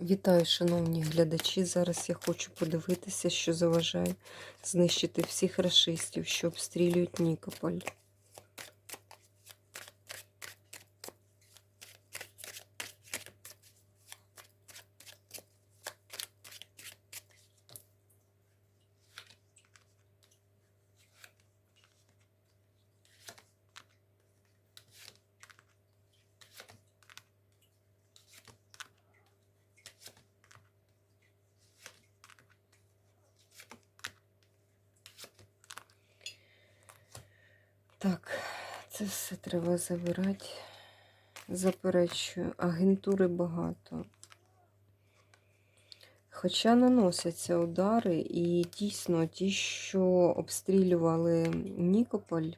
Вітаю, шановні глядачі. Зараз я хочу подивитися, що заважає знищити всіх расистів, що обстрілюють Нікополь. Так, це все треба забирати. Заперечую, агентури багато. Хоча наносяться удари, і дійсно ті, що обстрілювали Нікополь,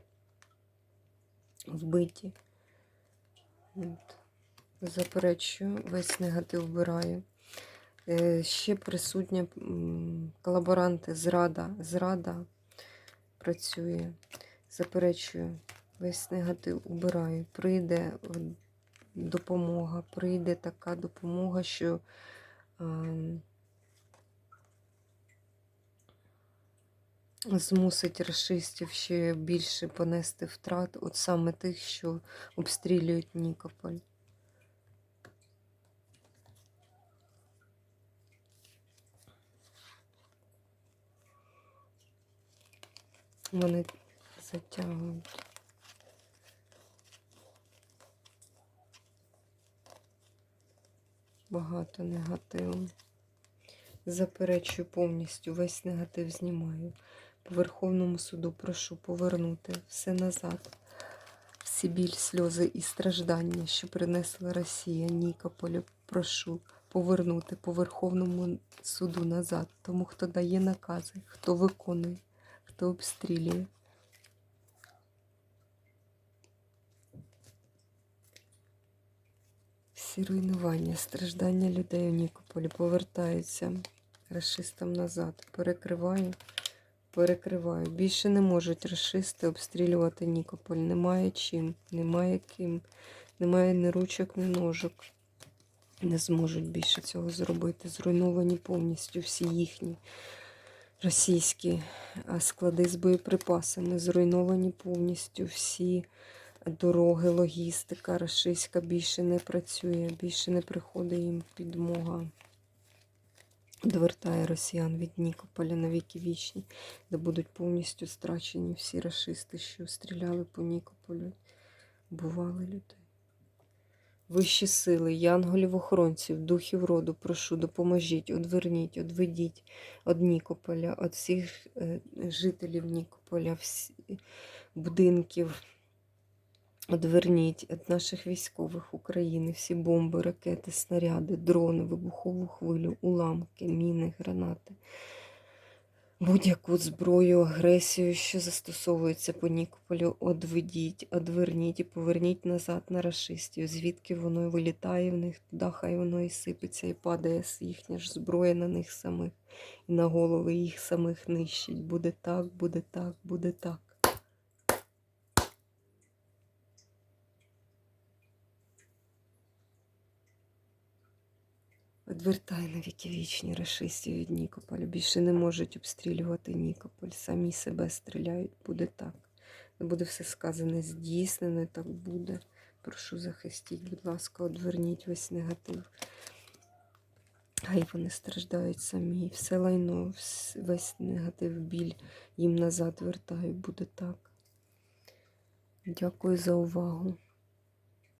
вбиті. От. Заперечую, весь негатив вбираю. Е, Ще присутня колаборанти, зрада, зрада працює. Заперечую, весь негатив убираю. Прийде допомога, прийде така допомога, що ем, змусить расистів ще більше понести втрат, от саме тих, що обстрілюють Нікополь. Вони затягують. Багато негативу. Заперечую повністю, весь негатив знімаю. По Верховному суду прошу повернути все назад. Всі біль, сльози і страждання, що принесла Росія, Нікополю, прошу повернути по Верховному суду назад. Тому хто дає накази, хто виконує, хто обстрілює. Всі руйнування, страждання людей у Нікополі повертаються расистам назад. Перекриваю, перекриваю. Більше не можуть расисти обстрілювати Нікополь. Немає чим, немає ким, немає ні ручок, ні ножок. Не зможуть більше цього зробити. Зруйновані повністю всі їхні російські склади з боєприпасами. Зруйновані повністю всі дороги, логістика рашистська більше не працює, більше не приходить їм підмога. Відвертає росіян від Нікополя на віки вічні, де будуть повністю страчені всі рашисти, що стріляли по Нікополю, бували людей. Вищі сили, янголів-охоронців, духів роду, прошу, допоможіть, одверніть, одведіть від Нікополя, від всіх е, жителів Нікополя, всі, будинків. Одверніть від наших військових України всі бомби, ракети, снаряди, дрони, вибухову хвилю, уламки, міни, гранати, будь-яку зброю, агресію, що застосовується по Нікополю, одведіть, одверніть і поверніть назад на рашистів, звідки воно вилітає в них, туди хай воно і сипеться, і падає їхня ж зброя на них самих, і на голови їх самих нищить. Буде так, буде так, буде так. Відвертай на віки вічні рашистів від Нікополя. Більше не можуть обстрілювати Нікополь. Самі себе стріляють. Буде так. Не буде все сказане здійснено, так буде. Прошу захистіть, будь ласка, одверніть весь негатив. Хай вони страждають самі. Все лайно, весь негатив, біль їм назад вертаю. Буде так. Дякую за увагу.